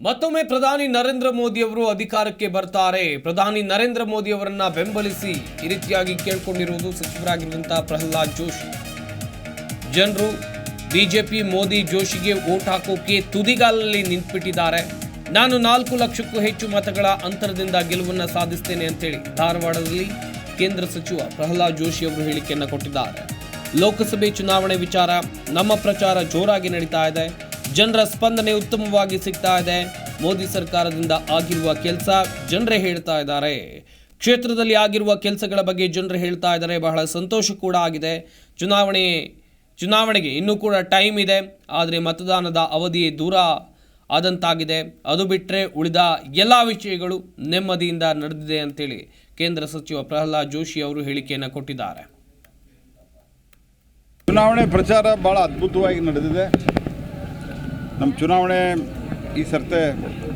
ಮತ್ತೊಮ್ಮೆ ಪ್ರಧಾನಿ ನರೇಂದ್ರ ಮೋದಿ ಅವರು ಅಧಿಕಾರಕ್ಕೆ ಬರ್ತಾರೆ. ಪ್ರಧಾನಿ ನರೇಂದ್ರ ಮೋದಿ ಅವರನ್ನ ಬೆಂಬಲಿಸಿ ಈ ರೀತಿಯಾಗಿ ಕೇಳ್ಕೊಂಡಿರುವುದು ಸಚಿವರಾಗಿರುವಂತಹ ಪ್ರಹ್ಲಾದ್ ಜೋಶಿ. ಜನರು ಬಿಜೆಪಿ ಮೋದಿ ಜೋಶಿಗೆ ಓಟ್ ಹಾಕೋಕೆ ತುದಿಗಾಲಲ್ಲಿ ನಿಂತ್ಬಿಟ್ಟಿದ್ದಾರೆ. ನಾನು ನಾಲ್ಕು ಲಕ್ಷಕ್ಕೂ ಹೆಚ್ಚು ಮತಗಳ ಅಂತರದಿಂದ ಗೆಲುವನ್ನ ಸಾಧಿಸ್ತೇನೆ ಅಂತೇಳಿ ಧಾರವಾಡದಲ್ಲಿ ಕೇಂದ್ರ ಸಚಿವ ಪ್ರಹ್ಲಾದ್ ಜೋಶಿ ಅವರು ಹೇಳಿಕೆಯನ್ನು ಕೊಟ್ಟಿದ್ದಾರೆ. ಲೋಕಸಭೆ ಚುನಾವಣೆ ವಿಚಾರ ನಮ್ಮ ಪ್ರಚಾರ ಜೋರಾಗಿ ನಡೀತಾ ಇದೆ. ಜನರ ಸ್ಪಂದನೆ ಉತ್ತಮವಾಗಿ ಸಿಗ್ತಾ ಇದೆ. ಮೋದಿ ಸರ್ಕಾರದಿಂದ ಆಗಿರುವ ಕೆಲಸ ಜನರೇ ಹೇಳ್ತಾ ಇದ್ದಾರೆ. ಕ್ಷೇತ್ರದಲ್ಲಿ ಆಗಿರುವ ಕೆಲಸಗಳ ಬಗ್ಗೆ ಜನರು ಹೇಳ್ತಾ ಇದ್ದಾರೆ. ಬಹಳ ಸಂತೋಷ ಕೂಡ ಆಗಿದೆ. ಚುನಾವಣೆ, ಚುನಾವಣೆಗೆ ಇನ್ನೂ ಕೂಡ ಟೈಮ್ ಇದೆ. ಆದರೆ ಮತದಾನದ ಅವಧಿ ದೂರ ಆದಂತಾಗಿದೆ. ಅದು ಬಿಟ್ಟರೆ ಉಳಿದ ಎಲ್ಲ ವಿಷಯಗಳು ನೆಮ್ಮದಿಯಿಂದ ನಡೆದಿದೆ ಅಂತೇಳಿ ಕೇಂದ್ರ ಸಚಿವ ಪ್ರಹ್ಲಾದ್ ಜೋಶಿ ಅವರು ಹೇಳಿಕೆಯನ್ನು ಕೊಟ್ಟಿದ್ದಾರೆ. ಚುನಾವಣೆ ಪ್ರಚಾರ ಭಾಳ ಅದ್ಭುತವಾಗಿ ನಡೆದಿದೆ. ನಮ್ಮ ಚುನಾವಣೆ ಈ ಸರ್ತೆ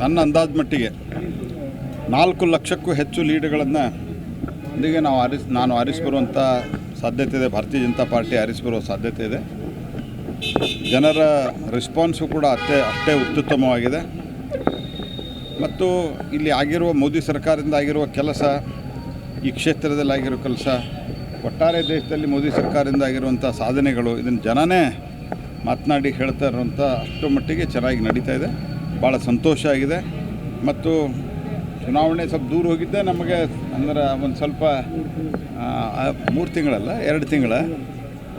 ನನ್ನ ಅಂದಾಜು ಮಟ್ಟಿಗೆ ನಾಲ್ಕು ಲಕ್ಷಕ್ಕೂ ಹೆಚ್ಚು ಲೀಡ್ಗಳನ್ನು ಅಂದಿಗೆ ನಾವು ಆರಿಸ್, ನಾನು ಆರಿಸ್ಬರುವಂಥ ಸಾಧ್ಯತೆ ಇದೆ. ಭಾರತೀಯ ಜನತಾ ಪಾರ್ಟಿ ಆರಿಸ್ಬರುವ ಸಾಧ್ಯತೆ ಇದೆ. ಜನರ ರೆಸ್ಪಾನ್ಸು ಕೂಡ ಅಷ್ಟೇ ಅಷ್ಟೇ ಅತ್ಯುತ್ತಮವಾಗಿದೆ ಮತ್ತು ಇಲ್ಲಿ ಆಗಿರುವ ಮೋದಿ ಸರ್ಕಾರದಿಂದ ಆಗಿರುವ ಕೆಲಸ, ಈ ಕ್ಷೇತ್ರದಲ್ಲಿ ಆಗಿರೋ ಕೆಲಸ, ಒಟ್ಟಾರೆ ದೇಶದಲ್ಲಿ ಮೋದಿ ಸರ್ಕಾರದಿಂದ ಆಗಿರುವಂಥ ಸಾಧನೆಗಳು, ಇದನ್ನು ಜನನೇ ಮಾತನಾಡಿ ಹೇಳ್ತಾ ಇರುವಂಥ ಅಷ್ಟು ಮಟ್ಟಿಗೆ ಚೆನ್ನಾಗಿ ನಡೀತಾ ಇದೆ. ಭಾಳ ಸಂತೋಷ ಆಗಿದೆ. ಮತ್ತು ಚುನಾವಣೆ ಸ್ವಲ್ಪ ದೂರ ಹೋಗಿದ್ದೆ. ನಮಗೆ ಅಂದ್ರೆ ಒಂದು ಸ್ವಲ್ಪ ಮೂರು ತಿಂಗಳಲ್ಲ, ಎರಡು ತಿಂಗಳ,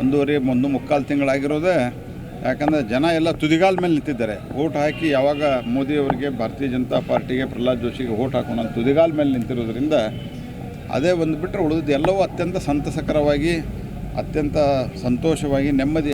ಒಂದೂವರೆ, ಒಂದು ಮುಕ್ಕಾಲು ತಿಂಗಳಾಗಿರೋದೇ. ಯಾಕಂದರೆ ಜನ ಎಲ್ಲ ತುದಿಗಾಲ ಮೇಲೆ ನಿಂತಿದ್ದಾರೆ. ಓಟ್ ಹಾಕಿ ಯಾವಾಗ ಮೋದಿ ಅವರಿಗೆ ಭಾರತೀಯ ಜನತಾ ಪಾರ್ಟಿಗೆ ಪ್ರಹ್ಲಾದ್ ಜೋಶಿಗೆ ಓಟ್ ಹಾಕೋಣ ತುದಿಗಾಲ ಮೇಲೆ ನಿಂತಿರೋದ್ರಿಂದ ಅದೇ ಒಂದು ಬಿಟ್ಟರೆ ಉಳಿದಿದ್ದು ಎಲ್ಲವೂ ಅತ್ಯಂತ ಸಂತಸಕರವಾಗಿ, ಅತ್ಯಂತ ಸಂತೋಷವಾಗಿ, ನೆಮ್ಮದಿ